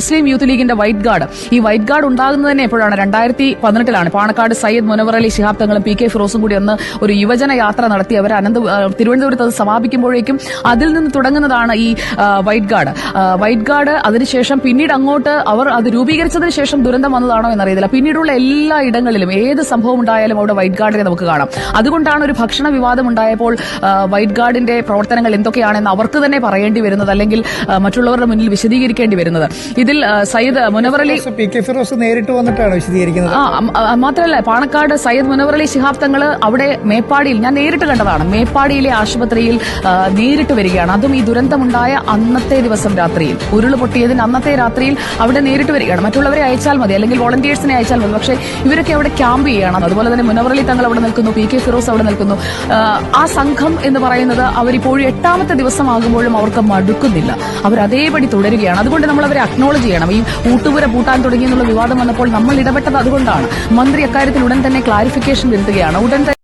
മുസ്ലിം youth ലീഗിന്റെ white guard. ഈ white guard ഉണ്ടാകുന്നത് തന്നെ എപ്പോഴാണ്? രണ്ടായിരത്തി പതിനെട്ടിലാണ് പാണക്കാട് സയ്യദ് മുനവർ അലി ശിഹാബ് തങ്ങളും പി കെ ഫിറോസും കൂടി ഒന്ന് ഒരു യുവജന യാത്ര നടത്തി അവർ അനന്ത തിരുവനന്തപുരത്ത് അത് സമാപിക്കുമ്പോഴേക്കും അതിൽ നിന്ന് തുടങ്ങുന്നതാണ് ഈ വൈറ്റ് ഗാർഡ്. വൈറ്റ് ഗാർഡ് അതിനുശേഷം പിന്നീട് അങ്ങോട്ട് അവർ അത് രൂപീകരിച്ചതിന് ശേഷം ദുരന്തം വന്നതാണോ എന്നറിയത്തില്ല. പിന്നീടുള്ള എല്ലാ ഇടങ്ങളിലും ഏത് സംഭവം ഉണ്ടായാലും അവിടെ വൈറ്റ് ഗാർഡിനെ നമുക്ക് കാണാം. അതുകൊണ്ടാണ് ഒരു ഭക്ഷണ വിവാദം ഉണ്ടായപ്പോൾ വൈറ്റ് ഗാർഡിന്റെ പ്രവർത്തനങ്ങൾ എന്തൊക്കെയാണെന്ന് അവർക്ക് തന്നെ പറയേണ്ടി വരുന്നത് അല്ലെങ്കിൽ മറ്റുള്ളവരുടെ മുന്നിൽ വിശദീകരിക്കേണ്ടി വരുന്നത്. ഇതിൽ സയ്യിദ് മുനവറലി പി കെ ഫിറോസ് നേരിട്ട് വന്നിട്ടാണ് വിശദീകരിക്കുന്നത്. മാത്രമല്ല പാണക്കാട് സയ്യിദ് മുനവറലി ശിഹാബ് തങ്ങൾ അവിടെ മേപ്പാടിയിൽ ഞാൻ നേരിട്ട് കണ്ടതാണ്. മേപ്പാടിയിലെ ആശുപത്രിയിൽ നേരിട്ട് വരികയാണ്. അതും ഈ ദുരന്തമുണ്ടായ അന്നത്തെ ദിവസം രാത്രിയിൽ. ഉരുൾ പൊട്ടിയതിന് അന്നത്തെ രാത്രിയിൽ അവിടെ നേരിട്ട് വരികയാണ്. മറ്റുള്ളവരെ അയച്ചാൽ മതി അല്ലെങ്കിൽ വോളണ്ടിയേഴ്സിനെ അയച്ചാൽ മതി. പക്ഷേ ഇവരൊക്കെ അവിടെ ക്യാമ്പ് ചെയ്യണം അതുപോലെ തന്നെ മുനവറലി തങ്ങൾ അവിടെ നിൽക്കുന്നു പി കെ ഫിറോസ് അവിടെ നിൽക്കുന്നു. ആ, ആ സംഘം എന്ന് പറയുന്നത് അവരിപ്പോഴും എട്ടാമത്തെ ദിവസമാകുമ്പോഴും അവർക്ക് മടുക്കുന്നില്ല. അവർ അതേപടി തുടരുകയാണ്. അതുകൊണ്ട് നമ്മൾ അവരെ അക്നോളജ് ചെയ്യണം. ഈ ഊട്ടുപുര പൂട്ടാൻ തുടങ്ങിയെന്നുള്ള വിവാദം വന്നപ്പോൾ നമ്മൾ ഇടപെട്ടത് അതുകൊണ്ടാണ്. മന്ത്രി അക്കാര്യത്തിൽ ഉടൻ തന്നെ ക്ലാരിഫിക്കേഷൻ വരുത്തുകയാണ്. ഉടൻ